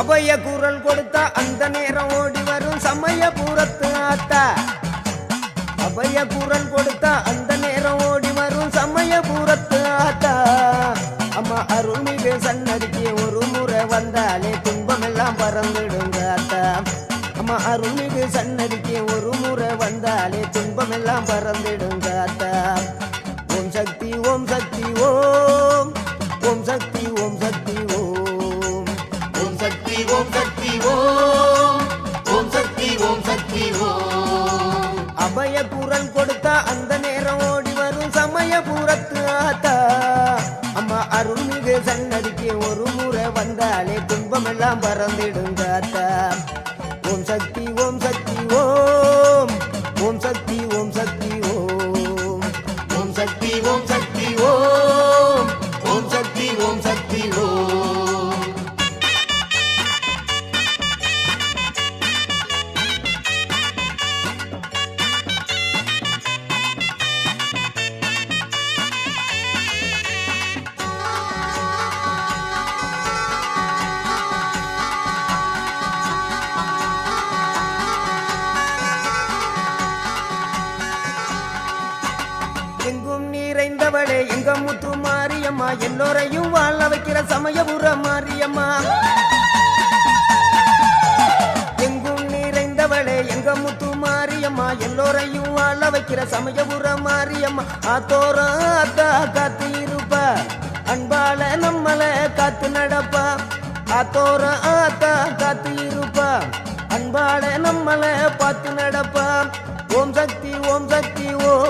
அபய குரல் கொடுத்தா அந்த நேரம் ஓடி வரும் சமய பூரத்து ஆத்தா. அபய குரல் கொடுத்தா அந்த நேரம் ஓடி வரும் சமய பூரத்து ஆத்தா. அம்மா அருள்மிகு சன்னதிக்கு ஒரு முறை வந்தாலே துன்பமெல்லாம் பறந்துடுங்க ஆத்தா. அம்மா அருள்மிகு சன்னதிக்கு ஒரு முறை வந்தாலே துன்பமெல்லாம் பறந்துடுங்க ஆத்தா. அபய குரல் கொடுத்தா அந்த நேரம் ஓடி வரும் சமய புறத்து ஆத்தா. அம்மா அருள்மிகு சன்னதிக்கு ஒரு முறை வந்தாலே துன்பமெல்லாம் பறந்திடுங்க ஆத்தா. ஓம் சக்தி ஓம் சக்தி ஓம். ஓம் சக்தி நிறைந்தவளே எங்க முத்து மாரியம்மா எல்லோரையும் வாழ வைக்கிற சமயபுர மாரியம்மா. எங்கும் நிறைந்தவளே எங்க முத்து மாரியம்மா எல்லோரையும் வாழ வைக்கிற சமயபுர மாரியம்மா. ஆத்தோர அத்தா காத்து இருப்ப. அன்பால நம்மள காத்து நடப்பா. ஆத்தோர ஆத்தா காத்து இருப்ப. அன்பால நம்மள பார்த்து நடப்பா. ஓம் சக்தி ஓம் சக்தி ஓம் ஓம்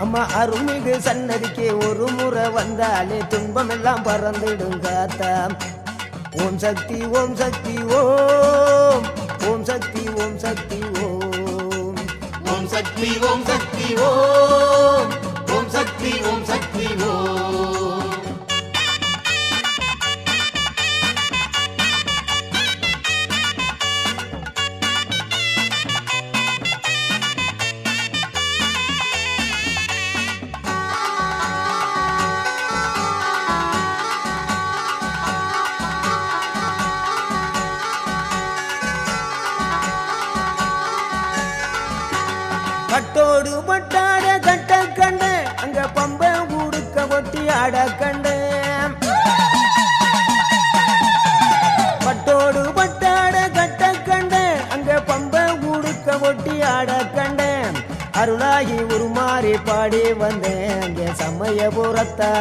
அம்மா அருள்மிகு சன்னதிக்கு ஒரு முறை வந்தாலே துன்பம் எல்லாம் பறந்துடும் ஆத்தா ஓம் சக்தி ஓம் சக்தி ஓம். ஓம் சக்தி ஓம் சக்தி ஓம். ஓம் சக்தி ஓம் சக்தி ஓம். கட்டோடு பட்டாட கட்ட கண்ட அங்க பம்ப உடுக்க ஒட்டி ஆட கண்ட. பட்டோடு பட்டாட கட்ட கண்ட அங்க பம்ப உடுக்க ஒட்டி ஆட கண்ட. அருளாகி உருமாறி பாடி வந்த